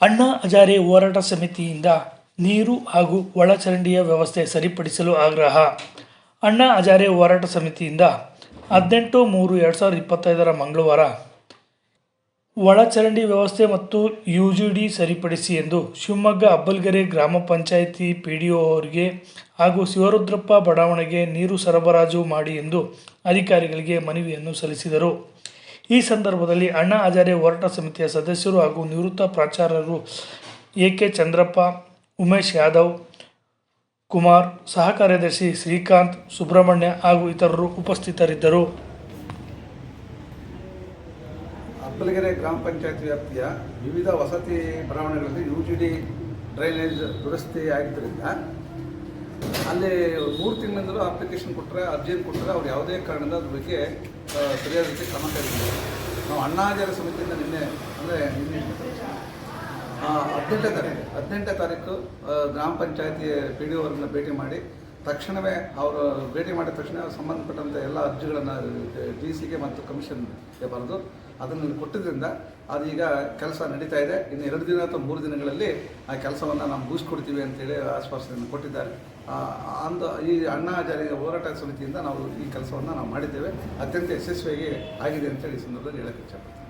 ಅಣ್ಣಾ ಹಜಾರೆ ಹೋರಾಟ ಸಮಿತಿಯಿಂದ ನೀರು ಹಾಗೂ ಒಳಚರಂಡಿಯ ವ್ಯವಸ್ಥೆ ಸರಿಪಡಿಸಲು ಆಗ್ರಹ. ಅಣ್ಣಾ ಹಜಾರೆ ಹೋರಾಟ ಸಮಿತಿಯಿಂದ ಹದಿನೆಂಟು ಮೂರು ಎರಡು ಸಾವಿರದ ಇಪ್ಪತ್ತೈದರ ಮಂಗಳವಾರ ಒಳಚರಂಡಿ ವ್ಯವಸ್ಥೆ ಮತ್ತು ಯು ಜಿ ಡಿ ಸರಿಪಡಿಸಿ ಎಂದು ಶಿವಮೊಗ್ಗ ಅಬ್ಬಲ್ಗೆರೆ ಗ್ರಾಮ ಪಂಚಾಯಿತಿ ಪಿ ಡಿ ಒ ಅವರಿಗೆ ಹಾಗೂ ಶಿವರುದ್ರಪ್ಪ ಬಡಾವಣೆಗೆ ನೀರು ಸರಬರಾಜು ಮಾಡಿ ಎಂದು ಅಧಿಕಾರಿಗಳಿಗೆ ಮನವಿಯನ್ನು ಸಲ್ಲಿಸಿದರು. ಈ ಸಂದರ್ಭದಲ್ಲಿ ಅಣ್ಣಾ ಹಜಾರೆ ಹೋರಾಟ ಸಮಿತಿಯ ಸದಸ್ಯರು ಹಾಗೂ ನಿವೃತ್ತ ಪ್ರಾಚಾರ್ಯರು ಎ ಕೆ ಚಂದ್ರಪ್ಪ, ಉಮೇಶ್ ಯಾದವ್, ಕುಮಾರ್ ಸಹ ಕಾರ್ಯದರ್ಶಿ ಶ್ರೀಕಾಂತ್, ಸುಬ್ರಹ್ಮಣ್ಯ ಹಾಗೂ ಇತರರು ಉಪಸ್ಥಿತರಿದ್ದರು. ಅಪ್ಪಲಗೆರೆ ಗ್ರಾಮ ಪಂಚಾಯತ್ ವ್ಯಾಪ್ತಿಯ ವಿವಿಧ ವಸತಿ ಬಡಾವಣೆಗಳಲ್ಲಿ ಯು ಜಿ ಡಿ ಡ್ರೈನೇಜ್ ದುರಸ್ತಿ ಆಗಿದ್ದರಿಂದ ಅಲ್ಲಿ ಮೂರು ತಿಂಗಳಿಂದಲೂ ಅಪ್ಲಿಕೇಶನ್ ಕೊಟ್ಟರೆ ಅರ್ಜಿಯನ್ನು ಕೊಟ್ಟರೆ ಅವ್ರು ಯಾವುದೇ ಕಾರಣದ ಅದ್ರ ಬಗ್ಗೆ ಸರಿಯಾದ ರೀತಿ ಕ್ರಮ ಕೈಗೊಂಡಿಲ್ಲ. ನಾವು ಅಣ್ಣಾಜಾರ ಸಮಿತಿಯಿಂದ ನಿನ್ನೆ, ಅಂದರೆ ನಿನ್ನೆ ಹದಿನೆಂಟನೇ ತಾರೀಕು ಹದಿನೆಂಟನೇ ತಾರೀಕು ಗ್ರಾಮ ಪಂಚಾಯತಿ ಪಿ ಡಿ ಭೇಟಿ ಮಾಡಿ ತಕ್ಷಣವೇ ಅವರು ಭೇಟಿ ಮಾಡಿದ ತಕ್ಷಣ ಸಂಬಂಧಪಟ್ಟಂಥ ಎಲ್ಲ ಅರ್ಜಿಗಳನ್ನು ಡಿ ಸಿಗೆ ಮತ್ತು ಕಮಿಷನ್ಗೆ ಬರೆದು ಅದನ್ನು ಕೊಟ್ಟಿದ್ದರಿಂದ ಅದೀಗ ಕೆಲಸ ನಡೀತಾ ಇದೆ. ಇನ್ನು ಎರಡು ದಿನ ಅಥವಾ ಮೂರು ದಿನಗಳಲ್ಲಿ ಆ ಕೆಲಸವನ್ನು ನಾವು ಮುಗಿಸ್ಕೊಡ್ತೀವಿ ಅಂತೇಳಿ ಆಶ್ವಾಸನೆಯನ್ನು ಕೊಟ್ಟಿದ್ದಾರೆ. ಅಂದು ಅಂದ ಈ ಅಣ್ಣಾ ಜಾರಿಗೆ ಹೋರಾಟ ಸಮಿತಿಯಿಂದ ನಾವು ಈ ಕೆಲಸವನ್ನು ನಾವು ಮಾಡಿದ್ದೇವೆ. ಅತ್ಯಂತ ಯಶಸ್ವಿಯಾಗಿ ಆಗಿದೆ ಅಂತೇಳಿ ಈ ಸಂದರ್ಭದಲ್ಲಿ ಹೇಳಕ್ಕೆ ಇಚ್ಛಪಡ್ತೀನಿ.